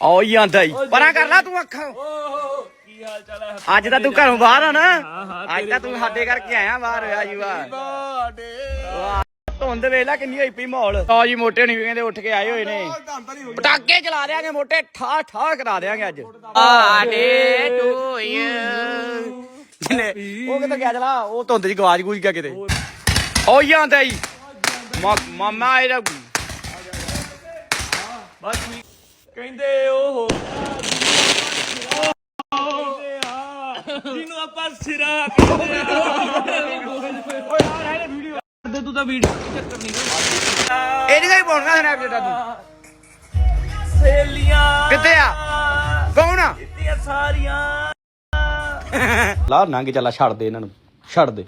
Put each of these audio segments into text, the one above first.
ਓ ਹੀ ਆਂਦਾ ਹੀ ਪਰਾਂ ਕਰ ਲੈ ਤੂੰ ਅੱਖਾਂ। ਓਹ ਕੀ ਹਾਲ ਚਾਲ ਹੈ ਅੱਜ ਤਾਂ ਤੂੰ ਘਰੋਂ ਬਾਹਰ ਆ ਨਾ। ਅੱਜ ਤਾਂ ਤੂੰ ਸਾਡੇ ਕਰਕੇ ਆਇਆ ਬਾਹਰ ਹੋਇਆ ਬਾਡੇ ਧੁੰਦ ਵੇਖ ਲੈ ਕਿੰਨੀ ਹੋਈ ਪਈ ਮਾਹੌਲ। ਆ ਜੀ ਮੋਟੇ ਨਹੀਂ ਕਹਿੰਦੇ ਉੱਠ ਕੇ ਆਏ ਹੋਏ ਨੇ। ਪਟਾਕੇ ਚਲਾ ਦਿਆਂਗੇ ਮੋਟੇ ਠਾ ਠਾ ਕਰਾ ਦਿਆਂਗੇ ਅੱਜ। ਆਡੇ ਟੂ ਯੂ ਉਹ ਕਿੱਥੇ ਗਿਆ ਚਲਾ ਉਹ ਧੁੰਦ ਚ ਗਵਾਜ ਗੂਜ ਗਿਆ ਕਿਤੇ। ਓ ਹੀ ਆਂਦਾ ਹੀ ਮਾਮਾ ਇਹਦਾ ਬਸ ਕਹਿੰਦੇ ਉਹ ਜਿਹਨੂੰ ਆਪਾਂ ਸਿਰਾ ਕਹਿੰਦੇ ਆ। ਓਏ ਯਾਰ ਇਹਨੇ ਵੀਡੀਓ ਕਰਦੇ ਤੂੰ ਤਾਂ ਵੀਡੀਓ ਚੱਕਰ ਨਹੀਂ ਇਹਦੀ ਦਾ ਹੀ ਪਾਉਣਾ ਸਨੈਪਚੈਟ ਤੂੰ। ਸੇਲੀਆਂ ਕਿੱਥੇ ਆ? ਕੌਣ ਆ? ਕਿੱਥੇ ਸਾਰੀਆਂ। ਲਾ ਨੰਗ ਚੱਲਾ ਛੱਡ ਦੇ ਇਹਨਾਂ ਨੂੰ ਛੱਡ ਦੇ।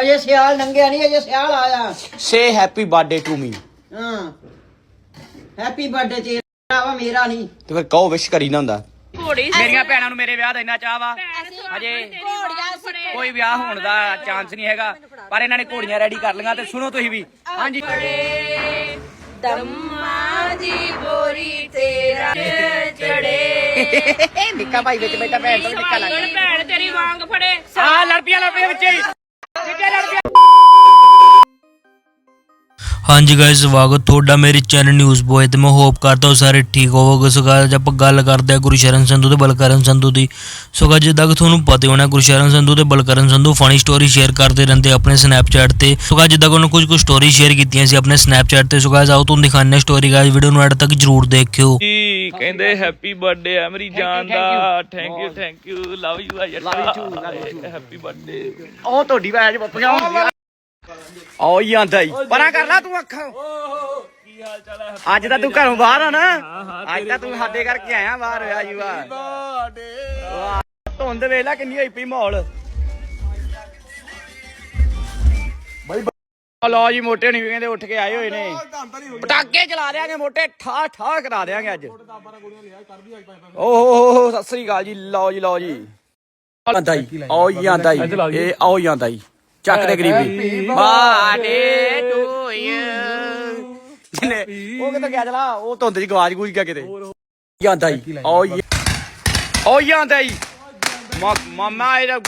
ਅਜੇ ਸਿਆਲ ਲੰਘਿਆ ਨਹੀਂ ਅਜੇ ਸਿਆਲ ਆਇਆ। Say happy birthday to me ਹਾਂ। ਹੈਪੀ ਬਰਥਡੇ ਵਾ ਮੇਰਾ ਨਹੀਂ। ਤੇ ਫਿਰ ਕਹੋ ਵਿਸ਼ ਕਰੀ ਨਾ ਹੁੰਦਾ। ਮੇਰੀਆਂ ਭੈਣਾਂ ਨੂੰ ਮੇਰੇ ਵਿਆਹ ਦਾ ਇੰਨਾ ਚਾਹ ਵਾ। ਅਜੇ ਕੋਈ ਵਿਆਹ ਹੋਣ ਦਾ ਚਾਂਸ ਨਹੀਂ ਹੈਗਾ ਪਰ ਇਹਨਾਂ ਨੇ ਘੋੜੀਆਂ ਰੈਡੀ ਕਰ ਲਈਆਂ ਤੇ ਸੁਣੋ ਤੁਸੀਂ ਵੀ। ਹਾਂਜੀ। ਦਮਾ ਦੀ ਬੋਰੀ ਤੇਰਾ ਚੜੇ। ਨਿੱਕਾ ਭਾਈ ਵਿੱਚ ਬੈਠਾ ਭੈਣ ਤੋਂ ਨਿੱਕਾ ਲੱਗ ਭੈਣ ਤੇਰੀ ਵਾਂਗ ਫੜੇ। ਆ ਲੜਪੀਆਂ ਲੜਪੀਆਂ ਵਿੱਚ ਹਾਂਜੀ ਗਾਇਸ ਸਵਾਗਤ ਤੁਹਾਡਾ ਮੇਰੇ ਚੈਨਲ ਨਿਊਜ਼ ਬੋਏ ਤੇ। ਮੈਂ ਹੋਪ ਕਰਦਾ ਹਾਂ ਸਾਰੇ ਠੀਕ ਹੋਵੋਗੇ। ਸੋ ਅੱਜ ਆਪਾਂ ਗੱਲ ਕਰਦੇ ਹਾਂ ਗੁਰਸ਼ਰਨ ਸੰਧੂ ਤੇ ਬਲਕਰਨ ਸੰਧੂ ਦੀ। ਸੋ guys, ਜਿੱਦਾਂ ਕਿ ਤੁਹਾਨੂੰ ਪਤਾ ਹੀ ਹੋਣਾ ਗੁਰਸ਼ਰਨ ਸੰਧੂ ਤੇ Balkaran Sandhu funny story share ਕਰਦੇ ਰਹਿੰਦੇ ਆਪਣੇ ਸਨੈਪਚੈਟ ਤੇ। ਸੋ guys, ਜਿੱਦਾਂ ਕਿ ਉਹਨਾਂ ਕੁਝ ਕੁ ਸਟੋਰੀ ਸ਼ੇਅਰ ਕੀਤੀਆਂ ਸੀ ਆਪਣੇ ਸਨੈਪਚੈਟ ਤੇ। ਸੋ guys, ਆਓ ਤੁਹਾਨੂੰ ਦਿਖਾਉਂਦੇ ਹਾਂ ਸਟੋਰੀ ਗਾਇਸ ਵੀਡੀਓ ਨੂੰ ਐਡ ਤੱਕ ਜਰੂਰ ਦੇਖਿਓ। ਜੀ ਕਹਿੰਦੇ ਹੈਪੀ ਬਰਥਡੇ ਆ ਮੇਰੀ ਜਾਨ ਦਾ। Thank you thank you love you ਆ too. ਹੈਪੀ ਬਰਥਡੇ ਉਹ ਤੁਹਾਡੀ ਬੱਪੀਆਂ ਹੁੰਦੀਆਂ ਓ ਹੀ ਆਂਦਾ ਹੀ ਪਰਾਂ ਕਰ ਲੈ। ਤੂੰ ਅੱਖਾਂ। ਓਹ ਕੀ ਹਾਲ ਚਾਲ ਹੈ? ਅੱਜ ਤਾਂ ਤੂੰ ਘਰੋਂ ਬਾਹਰ ਆ ਨਾ। ਅੱਜ ਤਾਂ ਤੂੰ ਸਾਡੇ ਕਰਕੇ ਆਇਆ ਬਾਹਰ ਹੋਇਆ ਜੀ ਵਾਹ ਬਾਡੇ ਵਾਹ, ਧੁੰਦ ਵੇਖ ਲੈ ਕਿੰਨੀ ਹੋਈ ਪਈ ਮਾਹੌਲ। ਬਾਈ ਲੋ ਜੀ ਮੋਟੇ ਨਹੀਂ ਕਹਿੰਦੇ ਉੱਠ ਕੇ ਆਏ ਹੋਏ ਨੇ। ਪਟਾਕੇ ਚਲਾ ਦਿਆਂਗੇ ਮੋਟੇ ਠਾ ਠਾ ਕਰਾ ਦਿਆਂਗੇ ਅੱਜ। ਓਹ ਸਤਿ ਸ੍ਰੀ ਅਕਾਲ ਜੀ ਲਓ ਜੀ ਲਓ ਜੀ। ਆਂਦਾ ਹੀ ਆਓ ਹੀ ਇਹ ਆਓ ਆਂਦਾ ਹੀ ਚੱਕ ਦੇ ਗਰੀਬੀ। ਬਾਡੇ ਟੂ ਯੂ ਉਹ ਕਿੱਥੇ ਗਿਆ ਚਲਾ ਉਹ ਧੁੰਦ ਚ ਗਵਾਜ ਗੂਜ ਗਿਆ ਕਿਤੇ। ਆਂਦਾ ਹੀ ਓ ਹੀ ਆਂਦਾ ਹੀ ਮਾਮਾ ਇਹਦਾ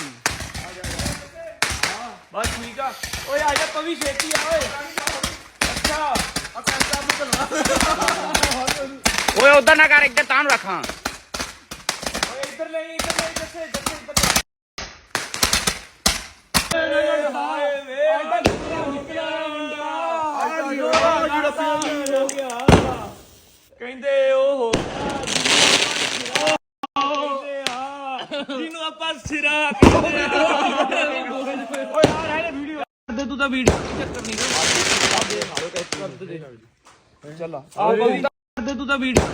ਬਸ ਠੀਕ ਆ। ਓਏ ਆ ਜਾ ਤੂੰ ਵੀ ਛੇਤੀ ਆ ਓਏ। ਅੱਛਾ। ਓਏ ਉਧਰ ਨਾ ਕਰ ਇੱਧਰ ਤਾਂ ਰੱਖਾਂ। ਓਏ ਇੱਧਰ ਲੈ ਇੱਧਰ ਲੈ ਇੱਧਰ ਕਹਿੰਦੇ ਉਹ ਜਿਹਨੂੰ ਆਪਾਂ ਸਿਰਾ ਕਹਿੰਦੇ ਆ। ਓਏ ਯਾਰ ਇਹਨੇ ਵੀਡੀਓ। ਕਰਦੇ ਤੂੰ ਤਾਂ ਵੀਡੀਓ ਚੱਕਰ ਨਹੀਂ ਚੱਲ ਆ। ਕਰਦੇ ਤੂੰ ਤਾਂ ਵੀਡੀਓ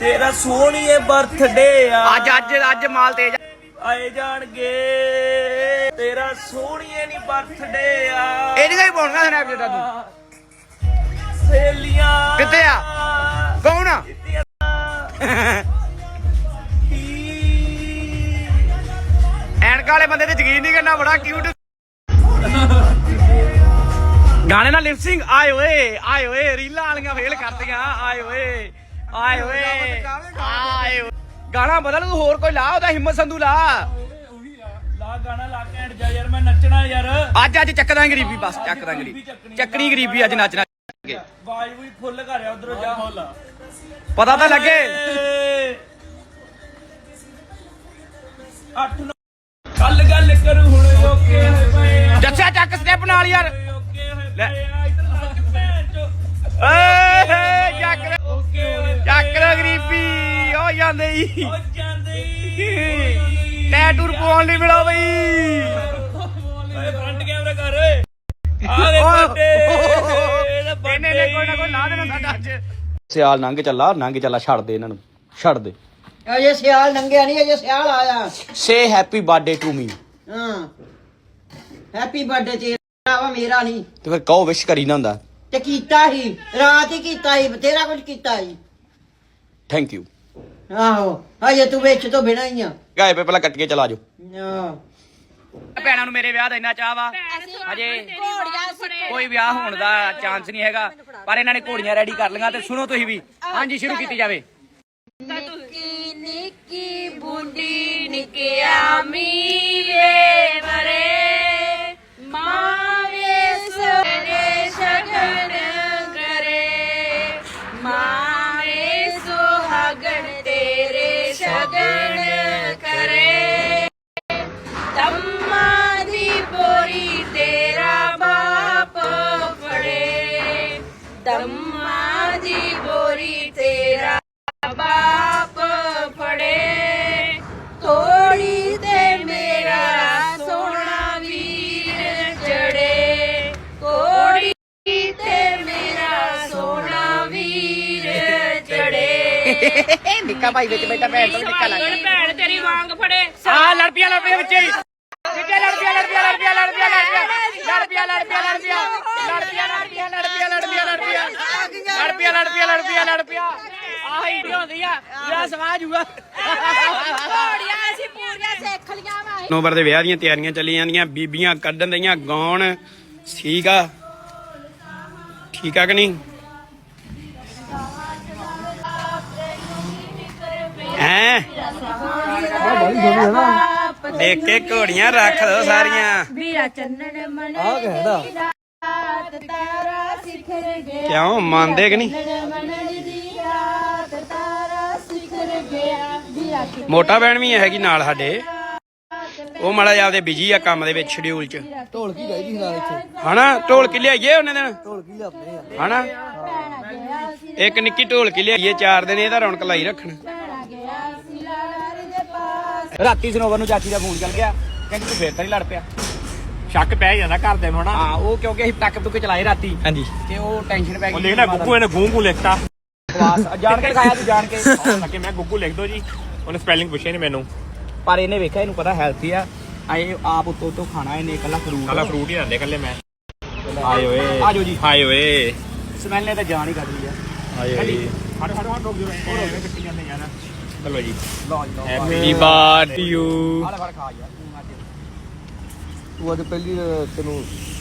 ਤੇਰਾ ਸੋਹਣੀਏ ਬਰਥਡੇ ਆ। ਅੱਜ ਅੱਜ ਅੱਜ ਮਾਲ ਤੇਜ ਆਏ ਜਾਣਗੇ। ਤੇਰਾ ਸੋਹਣੀਏ ਨਹੀਂ ਬਰਥਡੇ ਆ ਇਹਦੀ ਦਾ ਹੀ ਪਾਉਣਾ ਸਨੈਪਚੈਟ ਤੂੰ। ਸੇਲੀਆਂ ਕਿੱਥੇ ਆ? ਕੌਣ ਆ? ਐਨਕ ਵਾਲੇ ਬੰਦੇ ਤੇ ਯਕੀਨ ਨਹੀਂ ਕਰਨਾ ਬੜਾ ਕਿਊਟ ਗਾਣੇ ਨਾਲ ਲਿਪਸਿੰਗ ਆਏ ਓਏ ਆਏ ਓਏ ਰੀਲਾਂ ਵਾਲੀਆਂ ਫੇਲ ਕਰਦੀਆਂ ਆਏ ਓਏ ਆਏ ਓਏ ਆਏ ਓਏ। ਗਾਣਾ ਬਦਲ ਤੂੰ ਹੋਰ ਕੋਈ ਲਾ ਉਹਦਾ ਹਿੰਮਤ ਸੰਧੂ ਲਾ। ਲਾ ਗਾਣਾ ਲਾ ਕੇ ਹਟ ਜਾ ਯਾਰ ਮੈਂ ਨੱਚਣਾ ਯਾਰ ਅੱਜ ਅੱਜ ਚੱਕਦਾ ਗਰੀਬੀ ਬਸ ਚੱਕਦਾ ਗਰੀਬੀ। ਚੱਕਣੀ ਗਰੀਬੀ ਅੱਜ ਨੱਚਣਾ ਬਾਜ ਵੀ ਫੁੱਲ ਘਰਿਆ ਉਧਰੋਂ ਜਾ ਪਤਾ ਤਾਂ ਲੱਗੇ। ਕੱਲ ਗੱਲ ਕਰੂ ਹੁਣ ਓਕੇ ਹੋਏ ਪਏ ਜੱਸਾ ਚੱਕ ਸਟੈਪ ਨਾਲ ਯਾਰ। ਓਕੇ ਹੋਏ ਲੈ। ਹੋ ਜਾਂਦੇ ਹੋ। ਟੈਟੂ ਪਵਾਉਣ ਲਈ ਮਿਲੋ ਬਈ। ਓਏ ਫਰੰਟ ਕੈਮਰਾ ਕਰ। ਓਏ। ਆ ਦੇ ਬੱਡੇ ਇਹਨੇ ਨੇ ਕੋਈ ਨਾ ਕੋਈ ਲਾ ਦੇਣਾ ਸਾਡਾ ਅੱਜ। ਸਿਆਲ ਨੰਗ ਚੱਲਾ ਨੰਗ ਚੱਲਾ ਛੱਡ ਦੇ ਇਹਨਾਂ ਨੂੰ ਛੱਡ ਦੇ। ਅਜੇ ਸਿਆਲ ਲੰਘਿਆ ਨਹੀਂ ਅਜੇ ਸਿਆਲ ਆਇਆ। Say happy birthday to me ਹਾਂ। ਹੈਪੀ ਬਰਥਡੇ ਤੇਰਾ ਵਾ ਮੇਰਾ ਨਹੀਂ ਤੇ ਫਿਰ ਕਹੋ ਵਿਸ਼ ਕਰੀ ਨਾ ਹੁੰਦਾ। ਤੇ ਕੀਤਾ ਹੀ। ਰਾਤ ਹੀ ਕੀਤਾ ਹੀ ਬਥੇਰਾ ਕੁਝ ਕੀਤਾ ਹੀ। ਥੈਂਕ ਯੂ ਆਹੋ ਅਜੇ ਤੂੰ ਵਿੱਚ ਤੋਂ ਬਿਨਾਂ ਹੀ ਆ। ਗਾਏ ਪੇ ਪਹਿਲਾਂ ਕੱਟ ਕੇ ਚਲਾ ਜਾਓ। ਆਹ, ਭੈਣਾਂ ਨੂੰ ਮੇਰੇ ਵਿਆਹ ਦਾ ਇੰਨਾ ਚਾਹ ਵਾ। ਹਜੇ ਕੋਈ ਵਿਆਹ ਹੋਣ ਦਾ ਚਾਂਸ ਨਹੀਂ ਹੈਗਾ ਪਰ ਇਹਨਾਂ ਨੇ ਘੋੜੀਆਂ ਰੈਡੀ ਕਰ ਲਈਆਂ ਤੇ ਸੁਣੋ ਤੁਸੀਂ ਵੀ। ਹਾਂਜੀ ਸ਼ੁਰੂ ਕੀਤੀ ਜਾਵੇ। ਨਿੱਕੀ ਨਿੱਕੀ ਬੁੰਡੀ ਨਿੱਕਿਆ ਮੀਵੇ ਨਿੱਕਾ ਭਾਈ ਵਿੱਚ ਬੈਠਾ ਭੈਣ ਤੋਂ ਨਿੱਕਾ ਲੱਗ ਸਾਗਣ ਭੈਣ ਤੇਰੀ ਵਾਂਗ ਫੜੇ। ਆ ਲੜ ਪਿਆ ਲੜ ਪਿਆ ਵਿੱਚੇ ਹੀ ਵਿੱਚੇ ਲੜ ਪਿਆ ਲੜ ਪਿਆ ਲੜ ਪਿਆ ਲੜ ਪਿਆ ਲੜ ਪਿਆ ਲੜ ਪਿਆ ਲੜ ਪਿਆ ਲੜ ਪਿਆ ਲੜ ਪਿਆ ਲੜ ਪਿਆ ਲੜ ਪਿਆ ਲੜ ਪਿਆ ਲੜ ਪਿਆ ਲੜ ਪਿਆ ਲੜ ਪਿਆ ਲੜ ਪਿਆ ਆਹੀ ਹੁੰਦੀ ਆ ਜਿਹੜਾ ਸਵਾਜ ਹੋਊਗਾ। ਘੋੜੀਆਂ ਅਸੀਂ ਪੂਰੀਆਂ ਸਿੱਖ ਲੀਆਂ ਵਾ। ਨੋਬਰ ਦੇ ਵਿਆਹ ਦੀਆਂ ਤਿਆਰੀਆਂ ਚੱਲੀ ਜਾਂਦੀਆਂ ਬੀਬੀਆਂ ਕੱਢਣ ਦਈਆਂ ਗਾਉਣ। ਠੀਕ ਆ। ਠੀਕ ਆ ਕਿ ਨਹੀਂ? ਹੈ? ਦੇਖ ਕੇ ਘੋੜੀਆਂ ਰੱਖ ਦੋ ਸਾਰੀਆਂ। ਵੀਰਾ ਚੰਨਣ ਮਨ ਆ ਕਹਿਦਾ ਰਾਤ ਤਾਰਾ ਸਿਖਰ ਗਿਆ। ਕਿਉਂ? ਮੰਨਦੇ ਕਿ ਨਹੀਂ? ਮੋਟਾ ਭੈਣ ਵੀ ਹੈਗੀ ਨਾਲ ਸਾਡੇ। ਉਹ ਮਾੜਾ ਜਿਹਾ ਆਪਦੇ ਬਿਜ਼ੀ ਆ ਕੰਮ ਦੇ ਵਿੱਚ ਸ਼ਡਿਊਲ 'ਚ। ਢੋਲਕੀ ਚਾਹੀਦੀ ਨਾਲ ਇੱਥੇ? ਹਨਾ? ਢੋਲਕੀ ਲਿਆਈਏ ਉਹਨੇ ਦਿਨ? ਢੋਲਕੀ ਲਿਆਉਂਦੇ ਆ? ਹਨਾ? ਇੱਕ ਨਿੱਕੀ ਢੋਲਕੀ ਲਿਆਈਏ? ਚਾਰ ਦਿਨ ਇਹਦਾ ਰੌਣਕ ਲਾਈ ਰੱਖਣ। ਰਾਤੀ ਸਨੋਵਰ ਨੂੰ ਚਾਚੀ ਦਾ ਫੋਨ ਚੱਲ ਗਿਆ ਕਹਿੰਦੀ ਤੂੰ ਫੇਰ ਤਾਂ ਨਹੀਂ ਲੜ ਪਿਆ। ਸ਼ੱਕ ਪੈ ਜਾਂਦਾ ਘਰ ਦੇ ਨੂੰ ਹਨਾ। ਹਾਂ ਉਹ ਕਿਉਂਕਿ ਅਸੀਂ ਟੱਕ ਟੁੱਕ ਚਲਾਏ ਰਾਤੀ। ਹਾਂਜੀ। ਤੇ ਉਹ ਟੈਨਸ਼ਨ ਪੈ ਗਈ ਉਹ ਲਿਖ ਲੈ ਗੁੱਗੂ ਇਹਨੇ ਗੂੰ ਗੂੰ ਲਿਖਤਾ। ਬਕਵਾਸ ਜਾਣ ਕੇ ਦਿਖਾਇਆ ਤੂੰ ਜਾਣ ਕੇ। ਕਿ ਮੈਂ ਗੁੱਗੂ ਲਿਖ ਦੋ ਜੀ। ਉਹਨੇ ਸਪੈਲਿੰਗ ਪੁੱਛਿਆ ਨਹੀਂ ਮੈਨੂੰ। ਪਰ ਇਹਨੇ ਵੇਖਿਆ ਇਹਨੂੰ ਪਤਾ ਹੈਲਥੀ ਆ। ਆਏ ਆਪ ਉੱਤੋਂ ਉੱਤੋਂ ਖਾਣਾ ਇਹਨੇ ਇਕੱਲਾ ਫਰੂਟ ਕਾਲਾ ਫਰੂਟ ਹੀ ਆਂਦੇ ਕੱਲੇ ਮੈਂ। ਹਾਏ। ਓਏ ਆਜੋ ਜੀ। ਹਾਏ। ਓਏ ਸਮੈਲ ਨੇ ਤਾਂ ਜਾਨ ਹੀ ਕੱਢ ਲਈ ਆ। ਹਾਏ। ਓਏ ਹਟ ਹਟ ਹਟ ਰੁਕ ਜਾਓ। ਐਵੇਂ ਕੱਟੀ ਜਾਂਦੇ ਯਾਰ। ਚਲੋ ਜੀ। ਲਓ ਜੀ ਲਓ। ਹੈਪੀ ਬਰਥਡੇ ਯੂ ਆਲੇ ਫੜ ਖਾ ਯਾਰ ਤੂੰ ਅੱਜ। ਤੂੰ ਅੱਜ ਪਹਿਲੀ ਅਹ, ਤੈਨੂੰ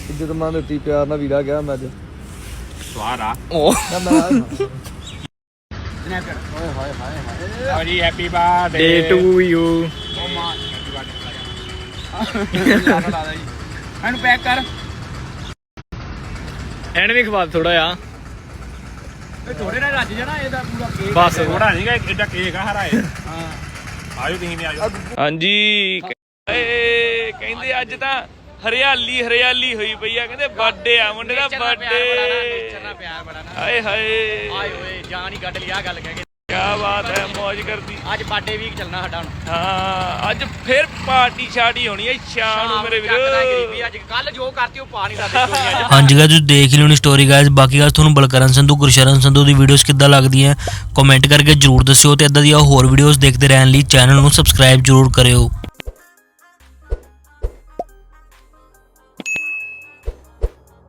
ਇੱਜ਼ਤ ਮਾਨ ਦਿੱਤੀ ਪਿਆਰ ਨਾਲ ਵੀਰਾ ਗਿਆ ਮੈਂ ਅੱਜ। ਸਵਾਰ ਆ। ਮੈਂ ਮੈਂ ਸਨੈਪਚੈਟ ਹਾਏ ਹਾਏ ਹਾਏ ਹਾਏ। ਲਓ ਜੀ happy birthday Day to you ਉਹ ਮਾਂ ਲਾ ਲਾ ਜੀ ਇਹਨੂੰ ਪੈਕ ਕਰ। ਐਂਡ ਵੀ ਖਵਾ ਥੋੜਾ ਆ ਇਹ ਥੋੜੇ ਨਾਲ ਰੱਜ ਜਾਣਾ ਇਹਦਾ ਪੂਰਾ ਕੇਕ ਬਸ ਥੋੜਾ ਨਹੀਂਗਾ ਐਡਾ ਕੇਕ ਆ ਹਰਾਏ ਹਾਂ। ਆਜੋ ਤੁਸੀਂ ਵੀ ਆਜੋ ਹਾਂਜੀ ਏ ਕਹਿੰਦੇ ਅੱਜ ਤਾਂ ਹਰਿਆਲੀ ਹਰਿਆਲੀ ਹੋਈ ਪਈ ਆ। ਕਹਿੰਦੇ ਬਰਥਡੇ ਆ ਮੁੰਡੇ ਦਾ ਬਰਥਡੇ ਨਾਲ ਪਿਆਰ ਬੜਾ ਨਾ ਆਏ ਹਾਏ ਆਏ ਓਏ ਜਾਨ ਹੀ ਕੱਢ ਲਿਆ ਗੱਲ ਕਹਿ ਕੇ। ਕੀ ਬਾਤ ਹੈ ਮौज ਕਰਦੀ। ਅੱਜ ਬਰਥਡੇ ਵੀਕ ਚੱਲਣਾ ਸਾਡਾ ਹੁਣ। ਹਾਂ ਅੱਜ ਫਿਰ ਪਾਰਟੀ ਸ਼ਾਟੀ ਹੋਣੀ ਹੈ ਸ਼ਾਮ ਨੂੰ ਮੇਰੇ ਚੱਕਦਾ ਵੀਰੋ। ਗਰੀਬੀ ਅੱਜ ਕੱਲ ਜੋ ਕਰਤੀ ਉਹ ਪਾ ਨਹੀਂ ਸਕਦੇ ਦੁਨੀਆ 'ਚ ਹਾਂਜੀ ਤੁਸੀਂ ਦੇਖ ਹੀ ਲਿਓਣੀ ਸਟੋਰੀ ਗਾਇਸ ਬਾਕੀ ਗੱਲ ਤੁਹਾਨੂੰ ਬਲਕਰਨ ਸੰਧੂ ਗੁਰਸ਼ਰਨ ਸੰਧੂ ਦੀ ਵੀਡੀਓਜ਼ ਕਿੱਦਾਂ ਲੱਗਦੀਆਂ ਕਮੈਂਟ ਕਰਕੇ ਜਰੂਰ ਦੱਸਿਓ ਤੇ ਇਦਾਂ ਦੀਆਂ ਹੋਰ ਵੀਡੀਓਜ਼ ਦੇਖਦੇ ਰਹਿਣ ਲਈ ਚੈਨਲ ਨੂੰ ਸਬਸਕ੍ਰਾਈਬ ਜਰੂਰ ਕਰਿਓ।